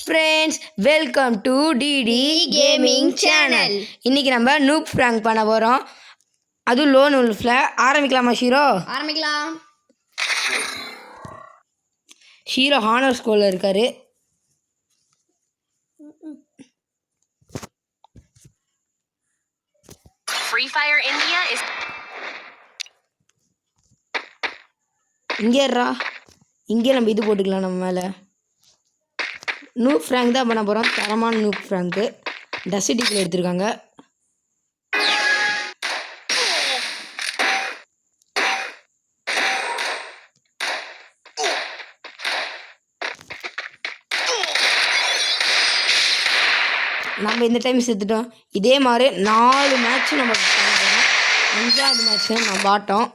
Friends welcome to DD gaming channel இன்னைக்கு நம்ம noob Frank பண்ண போகிறோம் அதுவும் லோன் உல்ஃபில் ஆரம்பிக்கலாமா ஷீரோ ஆரம்பிக்கலாம். ஷீரோ ஹானர் ஸ்கூலில் இருக்காரு. Free Fire India is இங்கே இங்கே நம்ம இது போட்டுக்கலாம் நம்ம மேலே. நூ ஃப்ராங்க் தான் பண்ண போகிறோம் தரமான நூப் ஃப்ராங்க்கு டசிடிக்கில் எடுத்திருக்காங்க. நம்ம இந்த டைம் செத்துட்டோம். இதே மாதிரி நாலு மேட்ச் நம்ம அஞ்சாவது மேட்ச் நம்ம ஆட்டோம்.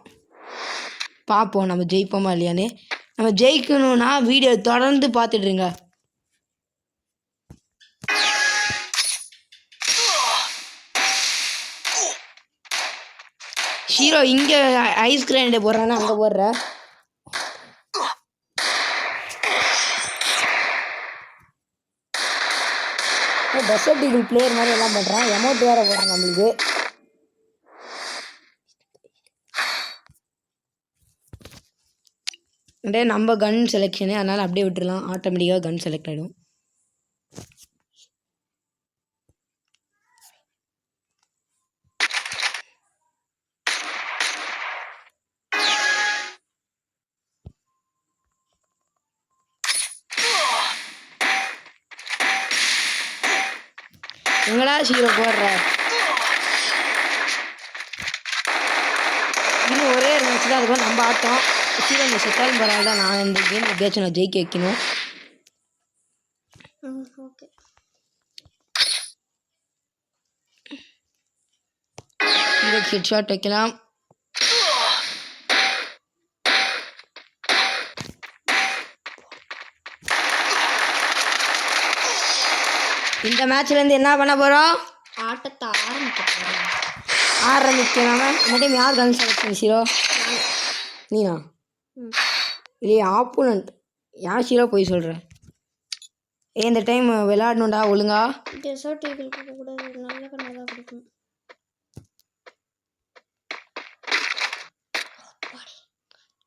பார்ப்போம் நம்ம ஜெயிப்போமா இல்லையான்னு நம்ம ஜெயிக்கணும்னா வீடியோ தொடர்ந்து பார்த்துட்ருங்க ப்ரோ இங்கே ஐஸ் கிரைண்டை போடுறான்னா அங்கே போடுற. டெசர்ட் ஈகிள் பிளேயர் மாதிரி எல்லாம் பண்ணுறான் எமௌண்ட் வேறு போடுறாங்க நம்மளுக்கு. அப்படியே நம்ம கன் செலெக்ஷனு அதனால் அப்படியே விட்டுறலாம். ஆட்டோமேட்டிக்காக கன் செலக்ட் ஆகிடும் எங்கடா சீரோ போடுற இன்னும் ஒரே ஒரு மேட்ச் தான் அதுக்கப்புறம் நம்ம ஆட்டம். சீரோ இந்த செத்தாலும் பரவாயில்ல நான் இந்த கேம் எப்படியாச்சும் நான் ஜெயிக்க வைக்கணும். ஓகே ஹெட் ஷாட் வைக்கலாம். இந்த மேட்ச்ல இருந்து என்ன பண்ண போறோம்? ஆட்டத்தை ஆரம்பிக்க போகிறோம் ஆரம்பிக்கலாம? இந்த டைம் யார் கன் செலக்ஷன் ஹீரோ நீனா. இல்லையே ஆப்போனண்ட் யார் ஹீரோ போய் சொல்ற? ஏ இந்த டைம் விளையாடணும்டா ஒழுங்கா. டெசர்ட் ஈகிள் கொடுக்கக்கூடாது நல்ல கண்ணாக தான் கொடுக்கணும்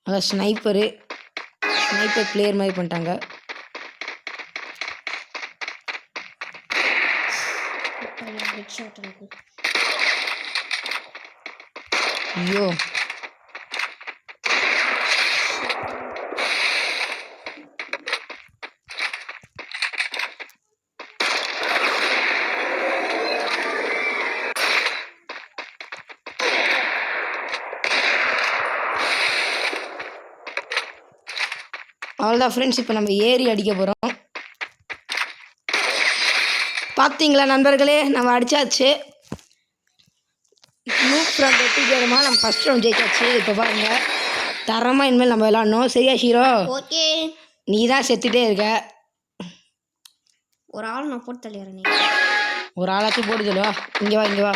அதான் ஸ்னைப்பரு ஸ்னைப்பர் பிளேயர் மாதிரி பண்ணிட்டாங்க. ஹெட் ஷாட் எனக்கு ஐயோ அவ்வளோதான் ஃப்ரெண்ட்ஸ் இப்போ நம்ம ஏறி அடிக்க போகிறோம் பார்த்தீங்களா நண்பர்களே? நம்ம அடிச்சாச்சு. நூப் ஃப்ரெண்ட் வெட்டிக்கிறோமா நம்ம ஃபஸ்ட் ரவுண்ட் ஜெயிச்சாச்சு. இப்போ பாருங்க. தரமாக இனிமேல் நம்ம விளாடணும். சரியா ஹீரோ? ஓகே. நீ தான் செத்துட்டே இருக்க. ஒரு ஆள் நான் போட்டு தள்ளிடுறேன் நீ. ஒரு ஆளாச்சும் போட்டு சொல்லுவா இங்கே வா இங்கே வா.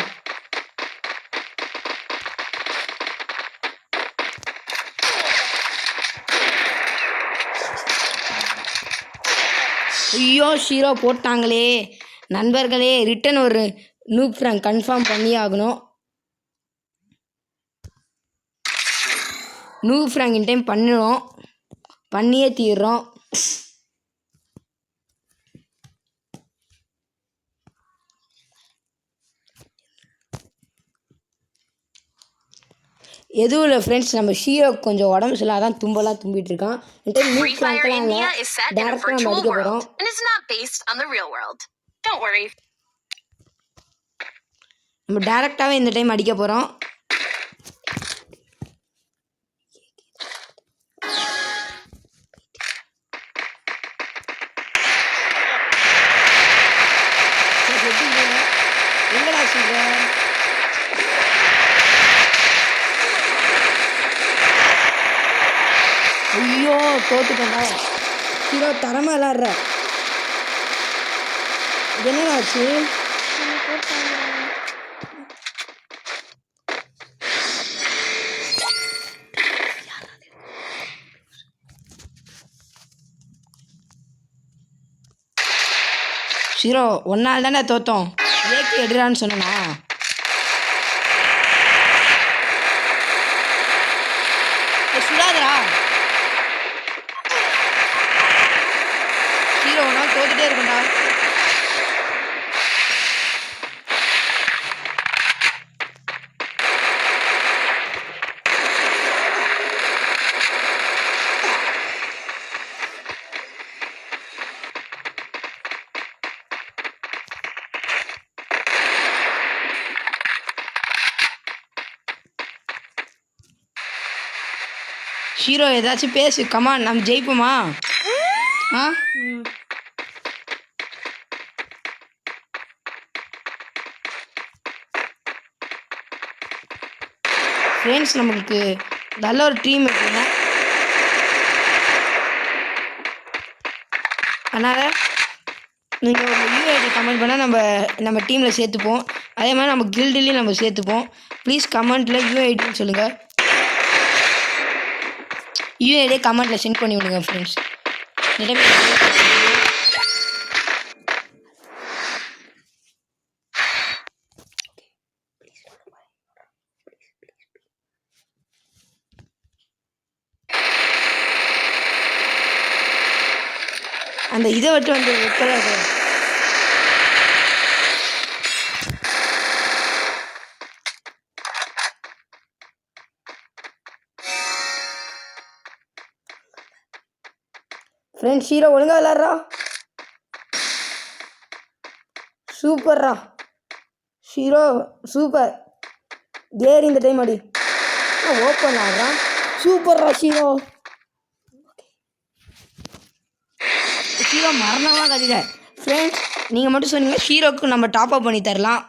ஐயோ ஷீரோ போட்டாங்களே. நண்பர்களே ரிட்டன் ஒரு நூப் ஃப்ராங்க் கன்ஃபார்ம் பண்ணியே ஆகணும். நூப் ஃப்ராங்க் இன் டைம் பண்ணுறோம். பண்ணியே தீர்றோம். எதுவும் இல்லை ஃப்ரெண்ட்ஸ் நம்ம ஷீரோ கொஞ்சம் உடம்பு சரியில்லை அதான் தும்பலாம் தும்பிட்டு இருக்கான். டேரக்டாக நம்ம அடிக்க போகிறோம் world and. Don't worry. நம்ம டேரெக்டாகவே இந்த டைம் அடிக்க போகிறோம் ஐயோ தோத்துட்டா ஹீரோ தரமாக விளாட்ற இது என்னடா ஆச்சு ஷீரோ ஒன்னால் தானே தோத்தோம். ஏக்கு எடுறான்னு சொன்னா சுடாதரா ஹீரோ ஒரு நாள் தோத்துட்டே இருக்கும்டா ஹீரோ ஏதாச்சும் பேசு. கமான் நம்ம ஜெயிப்போமா? ஆ? ஃப்ரெண்ட்ஸ் நம்மளுக்கு நல்ல ஒரு டீம் இருக்குங்க. அதனால் நீங்கள் ஒரு யூஐடி கமெண்ட் பண்ணால் நம்ம நம்ம டீமில் சேர்த்துப்போம். அதே மாதிரி நம்ம கில்டுலேயும் நம்ம சேர்த்துப்போம். ப்ளீஸ் கமெண்ட்டில் யூஐடின்னு சொல்லுங்கள் யூஏடே கமெண்ட்டில் சென்ட் பண்ணி விடுங்க ஃப்ரெண்ட்ஸ் அந்த இதை விட்டு வந்து வைக்கல ஃப்ரெண்ட்ஸ் ஹீரோ ஒழுங்கா விளாட்றா சூப்பர்ரா. Hero super. ஏறி இந்த டைம் அடி. ஓப்பன் ஆடுறான் சூப்பர்ரா ஹீரோ ஹீரோ மரணமாக கட்டிட ஃப்ரெண்ட்ஸ் நீங்கள் மட்டும் சொன்னீங்க ஹீரோக்கு நம்ம டாப் அப் பண்ணி தரலாம்.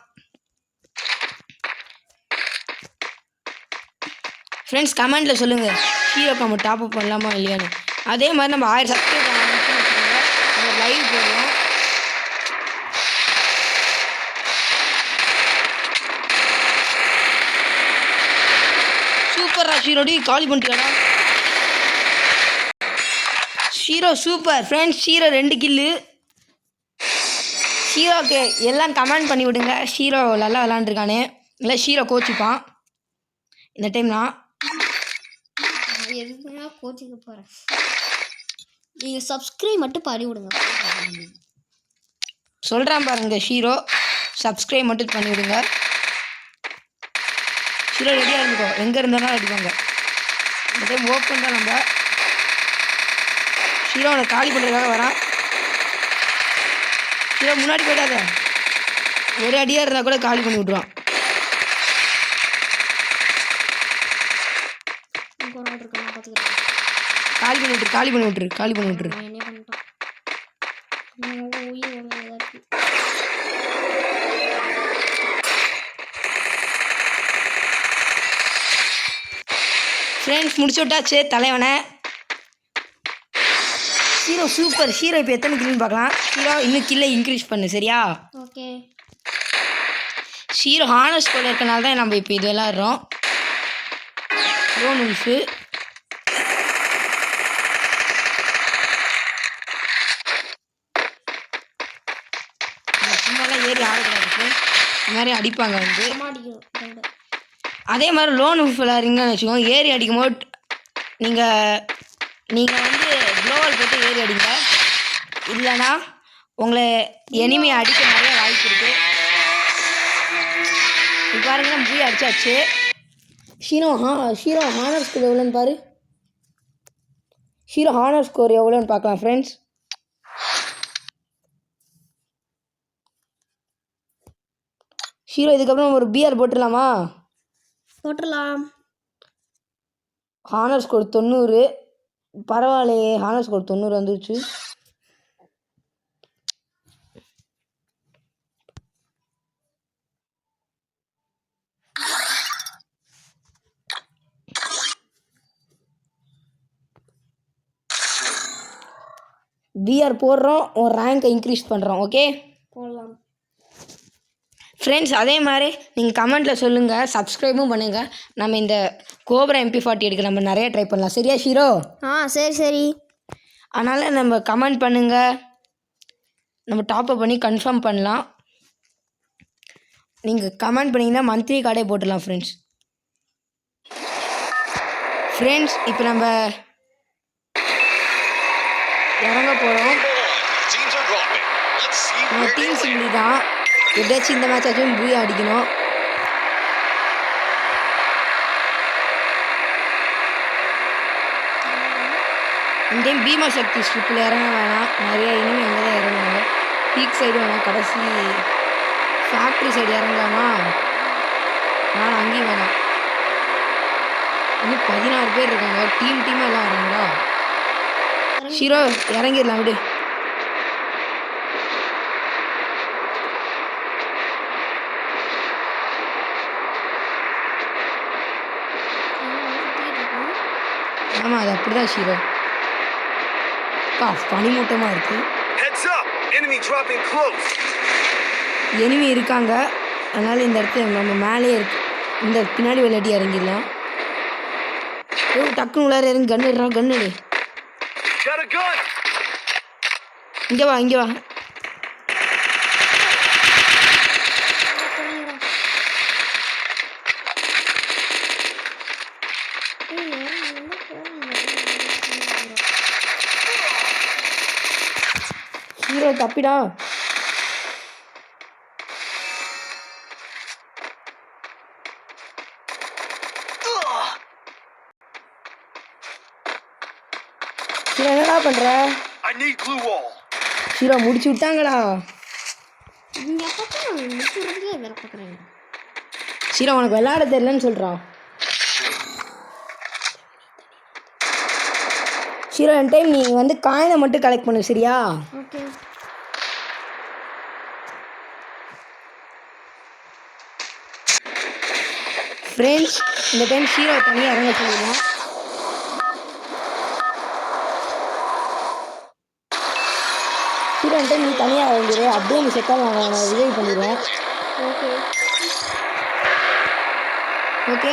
ஃப்ரெண்ட்ஸ் கமெண்ட்டில் சொல்லுங்கள் ஹீரோக்கு நம்ம டாப் அப் பண்ணலாமா இல்லையான்னு. அதே மாதிரி நம்ம ஆயிரம் சப்ஸ்கிரைப் லைவ் போடுவோம். சூப்பர் ஷீரோடி காலி பண்ணிட்டியாடா? ஷீரோ சூப்பர் ஃப்ரெண்ட்ஸ் ஷீரோ ரெண்டு கில்லு ஷீரோக்கு எல்லாம் கமெண்ட் பண்ணி விடுங்க. ஷீரோ நல்லா விளாண்டுருக்கானே. இல்லை ஷீரோ கோச்சிப்பான். இந்த டைம் நான் எதுக்குன்னா கோச்சிக்க போகிறேன் நீங்கள் சப்ஸ்கிரைப் மட்டும் பண்ணி விடுங்க சொல்கிறேன் பாருங்க ஷீரோ. சப்ஸ்கிரைப் மட்டும் பண்ணி விடுங்க ஷீரோ ரெடியாக இருந்துக்கோ. எங்கே இருந்தாலும் அடிப்பாங்க இந்த டைம் ஓப்பன் தான் நம்ம. ஷீரோ அவனை காலி பண்ணுறதுக்காக வரான். ஷீரோ முன்னாடி போயிடாத. ஒரு அடியாக இருந்தால் கூட காலி பண்ணி விட்ருவான் இங்கே ஒரு ஆள் இருக்கா நான் பார்த்துக்கிறேன் காலி பண்ணி விட்டுரு காலி பண்ணி விட்டுரு காலி பண்ணி விட்டுரு. ஃப்ரெண்ட்ஸ் முடிச்சு விட்டாச்சு தலைவனை. ஹீரோ சூப்பர் ஹீரோ இப்போ எத்தனை கில்லுன்னு பார்க்கலாம். ஹீரோ இன்னும் கில்லை இன்க்ரீஸ் பண்ணு சரியா? ஓகே. ஹீரோ ஹானஸ் கூட இருக்கனால தான் நம்ம இப்போ இது விளாட்றோம் லோன் உல்ஃபு மாதிரி ஆடக்கூடாது இந்த மாதிரி அடிப்பாங்க வந்து. அதே மாதிரி லோன் உல்ஃப் வச்சுக்கோங்க. ஏறி அடிக்கும்போது நீங்கள் நீங்கள் வந்து க்ளோவல் போட்டு ஏறி அடிங்க. இல்லைன்னா உங்களை எனிமே அடிக்க நிறைய வாய்ப்பு இருக்குது இப்போ பாருங்க புரிய அடிச்சாச்சு. ஹீரோ ஹா ஹீரோ ஹானர் ஸ்கோர் எவ்வளோன்னு பாரு. ஹீரோ ஹானர் ஸ்கோர் எவ்வளோன்னு பார்க்கலாம் ஃப்ரெண்ட்ஸ் ஹீரோ இதுக்கப்புறம் ஒரு பிஆர் போட்டுடலாமா? போட்டுடலாம். ஹானர் ஸ்கோர் தொண்ணூறு. பரவாயில்லையே ஹானர் ஸ்கோர் தொண்ணூறு வந்துருச்சு. பிஆர் போடுறோம் உன் ரேங்கை இன்க்ரீஸ் பண்ணுறோம் ஓகே ஃப்ரெண்ட்ஸ் அதே மாதிரி நீங்கள் கமெண்ட்டில் சொல்லுங்கள் சப்ஸ்கிரைபும் பண்ணுங்கள் நம்ம இந்த கோப்ரா எம்பி ஃபார்ட்டி எடுக்க நம்ம நிறைய ட்ரை பண்ணலாம். சரியா ஷீரோ ஆ சரி சரி. அதனால் நம்ம கமெண்ட் பண்ணுங்கள் நம்ம டாப்அப் பண்ணி கன்ஃபார்ம் பண்ணலாம். நீங்கள் கமெண்ட் பண்ணிங்கன்னா மந்த்லி கார்டே போட்டுடலாம் ஃப்ரெண்ட்ஸ் ஃப்ரெண்ட்ஸ் இப்போ நம்ம இறங்க போகிறோம் டீம். சிம்பிளி தான். எப்படியாச்சும் இந்த மேட்ச் ஆச்சும் பூயா அடிக்கணும். இந்த டைம் பீமா சக்தி ஸ்ட்ரிப்பில் இறங்க வேணாம். நிறைய இனிமே அங்கே தான் இறங்குவாங்க. பீக் சைடு வேணாம் கடைசி ஃபேக்ட்ரி சைடு இறங்கலாமா? நான் அங்கேயும் வேணாம். இன்னும் பதினாறு பேர் இருக்காங்க. டீம் டீமாக எல்லாம் வராங்களா ஷீரோ இறங்கிடலாம் விடு. ஆமாம் அது அப்படி தான் ஷீரோ பா பனிமூட்டமாக இருக்குது. எனிமி இருக்காங்க. அதனால் இந்த இடத்துல நம்ம மேலேயே இருக்கு. இந்த பின்னாடி விளையாட்டி இறங்கிடலாம். ஓ டக்குன்னு உள்ளார இறங்கி கன் எடுறா கன் எடு. Got a gun. இங்கே வா இங்கே வா. ஹீரோ தப்பிடா. ஹீரோ என்னடா wall. ஹீரோ முடிச்சு விட்டாங்களா? இங்க பக்கம் முடிச்சுறதுக்கே வேலை பார்க்குறேன் ஹீரோ உனக்கு விளையாட தெரியலன்னு சொல்கிறான் ஹீரோ என் டைம் நீ வந்து காயினை மட்டும் கலெக்ட் பண்ணு சரியா? ஓகே ஃப்ரெண்ட்ஸ் இந்த டைம் ஹீரோ தனியாக இறங்க சொல்லுவோம் ஹீரோ டைம் நீ தனியாக இறங்கிடு அப்படியே நீ செட்டாக நான் உன்னை ரிவைவ் பண்ணிடுவேன் ஓகே ஓகே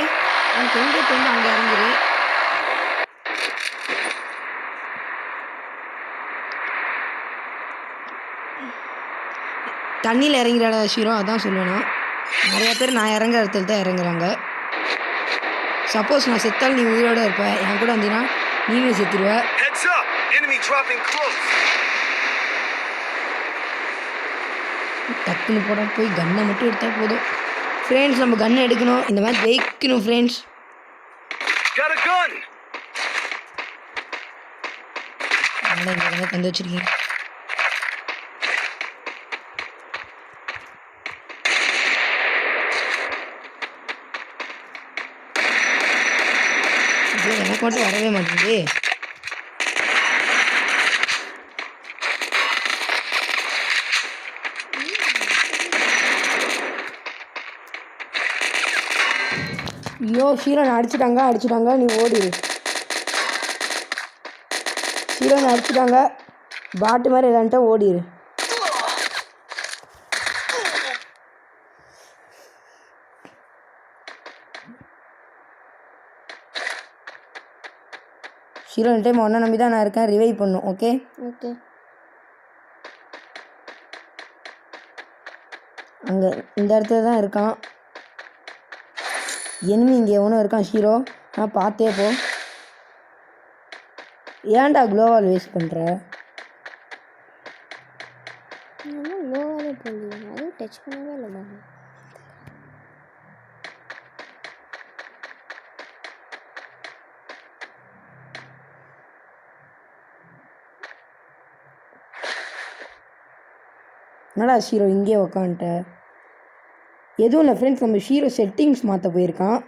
உனக்கு எங்கே தோணும் அங்கே இறங்கிடு தண்ணியில் இறங்கிறாடா ஷீரோ அதான் சொல்லுவேன் நிறைய பேர் நான் இறங்குற இடத்துல தான் இறங்குறாங்க. சப்போஸ் நான் செத்தால் நீ உயிரோட இருப்ப. என் கூட வந்தீங்கன்னா நீனும் செத்துருவ. டக்குன்னு போட போய் கன்னை மட்டும் எடுத்தால் போதும். ஃப்ரெண்ட்ஸ் நம்ம கன்னை எடுக்கணும். இந்த மாதிரி ஜெயிக்கணும் ஃப்ரெண்ட்ஸ் தந்து வச்சுருக்கீங்க? மட்டும் வரவே மாட்டேங்குது. ஐயோ ஹீரோன் அடிச்சிட்டாங்க அடிச்சிட்டாங்க. நீ ஓடிடு ஹீரோனை அடிச்சிட்டாங்க. பாட்டு மாதிரி விளாண்ட்டா ஓடிடு ஹீரோயின் டைம் ஒன்றை நம்பி தான் நான் இருக்கேன். ரிவைவ் பண்ணும் ஓகே ஓகே. அங்கே இந்த இடத்துல தான் இருக்கான். Enemy இங்கே எவனும் இருக்கான் ஹீரோ நான் பார்த்தே போ. ஏன்டா க்ளோவால் வேஸ்ட் பண்ணுற டச் பண்ணவே இல்லை என்னடா ஹீரோ இங்கே உக்காந்துட்ட? எதுவும் இல்லை ஃப்ரெண்ட்ஸ் நம்ம ஹீரோ செட்டிங்ஸ் மாற்ற போயிருக்கான்.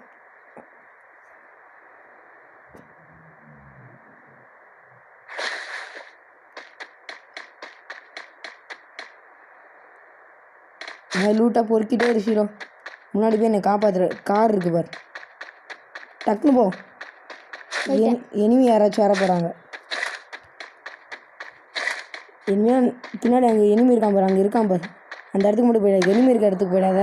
லூட்டாக பொறுக்கிட்டே இரு ஹீரோ முன்னாடி போய் என்னை காப்பாத்துற கார் இருக்கு பார். டக்குன்னு போ. எனிமி யாராச்சும் வர போகிறாங்க இனிமேல் பின்னாடி அங்கே எனிமி இருக்கான் பாரு அங்கே இருக்கான் பாரு. அந்த இடத்துக்கு மட்டும் போயிடாது எனிமி இருக்க இடத்துக்கு போயிடாத.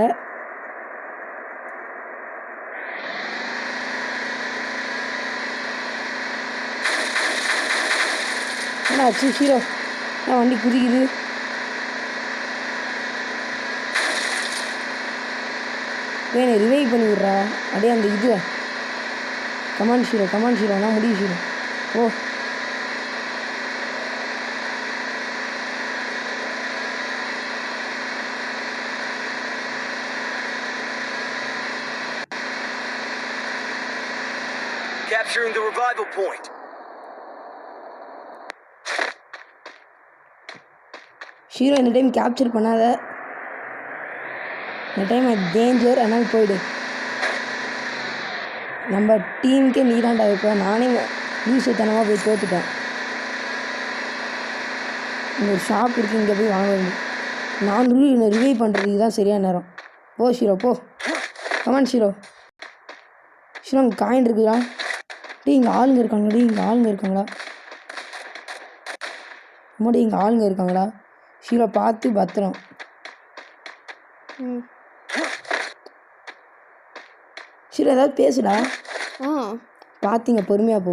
ஆச்சு ஹீரோ? நான் வண்டி குதிக்குது? வேணும் ரிவைவ் பண்ணி விட்றா. அப்படியே அந்த இது கமான் ஷீரோ கமான் ஹீரோனா முடியும் ஹீரோ ஓ Capturing the revival point. Shero இந்த டைம் கேப்சர் பண்ணாத. இந்த டைம் டேஞ்சர் அதனால் போயிடு. நம்ம டீமுக்கே நீராண்டா இருப்போம் இப்போ. நானே லூசுத்தனமாக போய் தோத்துட்டேன். இங்கே ஒரு ஷாப் இருக்குது இங்கே போய் வாங்க வேண்டிய நான் ரிவ்யூ ரிவ்யூ பண்ணுறதுக்கு தான் சரியான நேரம். போ ஷீரோ போ. கமான் ஷீரோ ஷீரோ அங்கே காயின் இருக்குதா டேய் இங்கே ஆளுங்க இருக்காங்களா டேய் இங்கே ஆளுங்க இருக்காங்களா அம்மாடி இங்கே ஆளுங்க இருக்காங்களா ஷீரோ பார்த்து பத்திரம். ஷீரோ ஏதாவது பேசுடா. ஆ. பார்த்திங்க பொறுமையாக போ.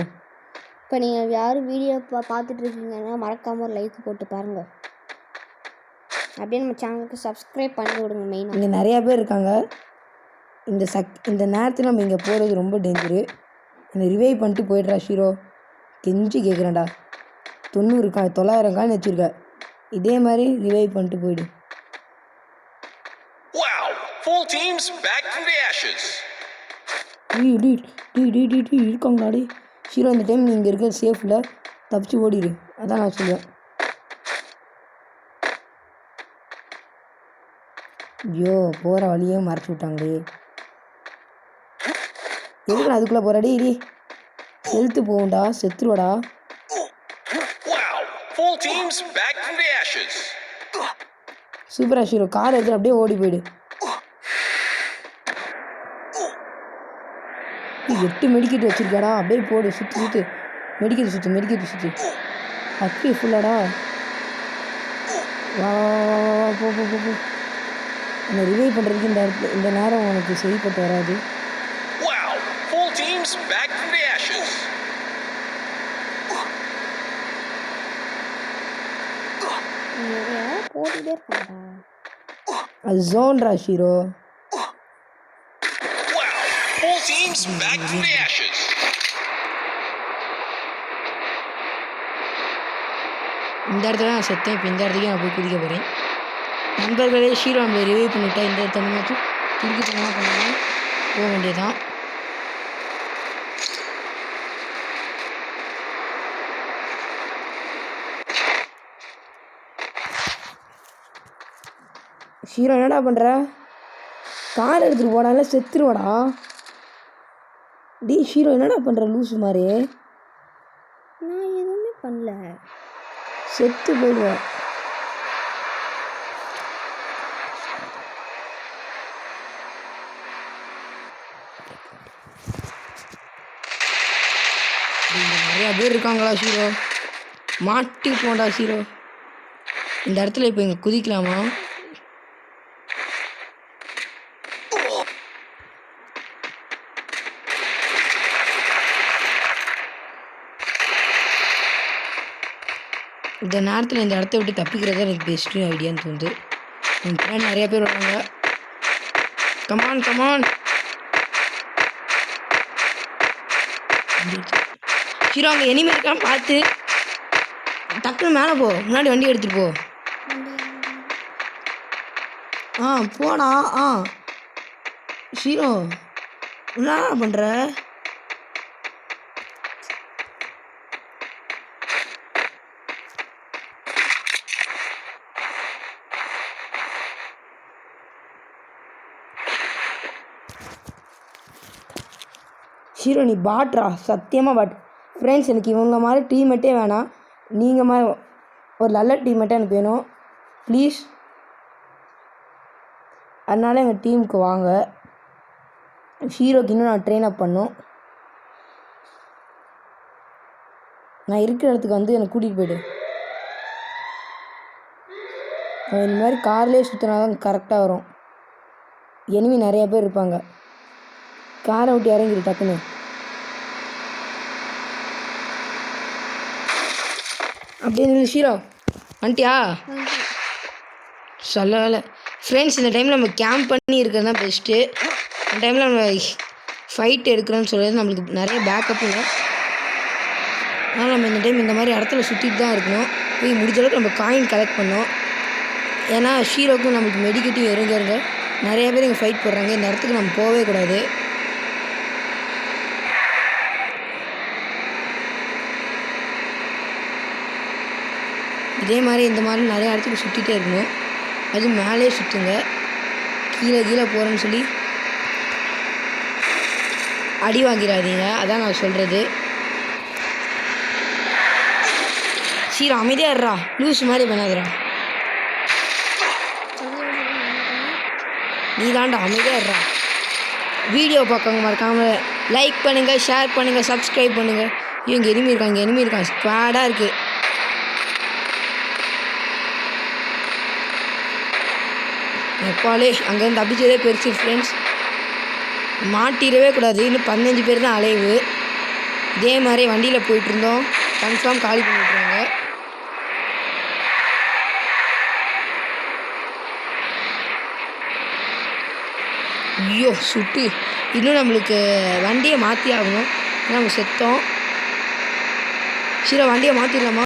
இப்போ நீங்கள் யாரும் வீடியோ பா பார்த்துட்டு இருக்கீங்கன்னா மறக்காமல் ஒரு லைக் போட்டு பாருங்கள் அப்படியே நம்ம சேனலுக்கு சப்ஸ்கிரைப் பண்ணி விடுங்க மெயினாக இங்கே நிறையா பேர் இருக்காங்க. இந்த சக் இந்த நேரத்தில் நம்ம இங்கே போகிறது ரொம்ப டேஞ்சரு என்னை ரிவைவ் பண்ணிட்டு போயிடுறா ஷீரோ. கெஞ்சி கேட்குறேன்டா தொண்ணூறு கா தொள்ளாயிரம் காயின் வச்சுருக்க. இதே மாதிரி ரிவைவ் பண்ணிட்டு போயிடு. Wow! Full teams back from the ashes. டீ டி டி டி டி டி இருக்காங்களா டி ஷீரோ இந்த டைம் நீங்கள் இருக்க சேஃபில் தப்பிச்சு ஓடிடு அதான் நான் சொல்லுவேன் ஐயோ போகிற வழியே மறைச்சி விட்டாங்களே. எதுக்கு அதுக்குள்ளே போகிறாடி டி செலுத்து போகும்டா செத்துருவாடா. சூப்பர் Full சூப்பரா கார் எடுத்து அப்படியே ஓடி போயிடு. எட்டு மெடிக்கெட் வச்சிருக்காடா அப்படியே போடு சுற்றி சுற்று மெடிக்கெட் சுற்று மெடிக்கெட் சுற்று அப்படியே ஃபுல்லாடா வா போ போ போ போ. என்னை ரிவைவ் பண்ணுறதுக்கு இந்த இடத்துல இந்த நேரம் உனக்கு சரிப்பட்டு வராது. Teams back from the ashes. நிறையா போட்டுகிட்டே இருக்காங்கடா அது ஜோன்ரா ஷீரோ Wow! Full teams back from the ashes. இந்த இடத்துல நான் செத்தேன் இப்போ இந்த இடத்துக்கு நான் போய் குதிக்க போகிறேன் நண்பர்களே ஷீரோ நம்மளை ரிவைவ் பண்ணிட்டா இந்த இடத்துல திருப்பி தனியாக பண்ணாமல் போக வேண்டியதான் ஷீரோ என்னடா பண்ணுற கார் எடுத்துகிட்டு போடால செத்துருவாடா. டீ ஷீரோ என்னடா பண்ணுற லூசு மாதிரி? நான் எதுவுமே பண்ணல. செத்து போயிடுவேன். நிறையா பேர் இருக்காங்களா ஷீரோ மாட்டி போண்டா ஷீரோ இந்த இடத்துல இப்போ இங்கே குதிக்கலாமா? இந்த நேரத்தில் இந்த இடத்த விட்டு தப்பிக்கிறது எனக்கு பெஸ்ட்டு ஐடியான்னு தோணுது. என் பின்னாடி நிறைய பேர் வராங்க கமான் கமான் ஹீரோ அங்கே எனிமே இருக்கான்னு பார்த்து டக்குன்னு மேலே போ. முன்னாடி வண்டி எடுத்துகிட்டு போ. ஆ போடா. ஆ. ஹீரோ என்ன பண்ணுற ஹீரோ நீ பாட்ரா சத்தியமாக பாட். ஃப்ரெண்ட்ஸ் எனக்கு இவங்க மாதிரி டீம்மேட்டே வேணாம். நீங்கள் மாதிரி ஒரு நல்ல டீம்மேட்டாக எனக்கு வேணும். ப்ளீஸ் அதனால் எங்கள் டீமுக்கு வாங்க. ஹீரோக்கு இன்னும் நான் ட்ரெயின் அப் பண்ணும். நான் இருக்கிற இடத்துக்கு வந்து என்னை கூட்டிகிட்டு போயிடு. இந்த மாதிரி கார்லேயே சுற்றினா தான் கரெக்டாக வரும். எனிமி நிறையா பேர் இருப்பாங்க. காரை விட்டு இறங்கிடு டக்குன்னு. அப்படியே நில்லு ஷீரோ வந்துட்டியா? சொல்ல வேலை ஃப்ரெண்ட்ஸ் இந்த டைமில் நம்ம கேம்ப் பண்ணி இருக்கிறது தான் பெஸ்ட்டு அந்த டைமில் நம்ம ஃபைட் எடுக்கிறோன்னு சொல்கிறது நம்மளுக்கு நிறைய பேக்கப் இல்லை. அதனால் நம்ம இந்த டைம் இந்த மாதிரி இடத்துல சுற்றிட்டு தான் இருக்கணும். போய் முடிஞ்ச அளவுக்கு நம்ம காயின் கலெக்ட் பண்ணோம். ஏன்னா ஷீரோக்கும் நம்மளுக்கு மெடிக்கெட்டும் இறங்க இறங்க நிறைய பேர் இங்கே ஃபைட் போடுறாங்க. இந்த இடத்துக்கு நம்ம போகவே கூடாது. இதே மாதிரி இந்த மாதிரி நிறையா இடத்துக்கு சுற்றிட்டே இருக்கணும் அதுவும் மேலே சுற்றுங்க கீழே கீழே போகிறேன்னு சொல்லி அடி வாங்கிடாதீங்க. அதான் நான் சொல்கிறது சீரா அமைதியாக இருடா. லூஸ் மாதிரி பண்ணாதுடா. நீ தாண்டா அமைதியாக இருடா. வீடியோ பார்க்கவங்க மறக்காமல் லைக் பண்ணுங்கள் ஷேர் பண்ணுங்கள் சப்ஸ்கிரைப் பண்ணுங்கள் இவங்க எனிமி இருக்காங்க எனிமி இருக்காங்க. ஸ்குவாடாக இருக்குது நெப்பாலே அங்கேருந்து தப்பிச்சதே பெருசு ஃப்ரெண்ட்ஸ் மாட்டிடவே கூடாது. இன்னும் பதினஞ்சு பேர் தான் அலைவு. இதே மாதிரி வண்டியில் போயிட்டுருந்தோம். கன்ஃபார்ம் காலி பண்ணிட்டுருவாங்க ஐயோ சுட்டு. இன்னும் நம்மளுக்கு வண்டியை மாற்றி ஆகணும் ஏன்னா நம்ம செத்தோம். சரி வண்டியை மாற்றிடலாமா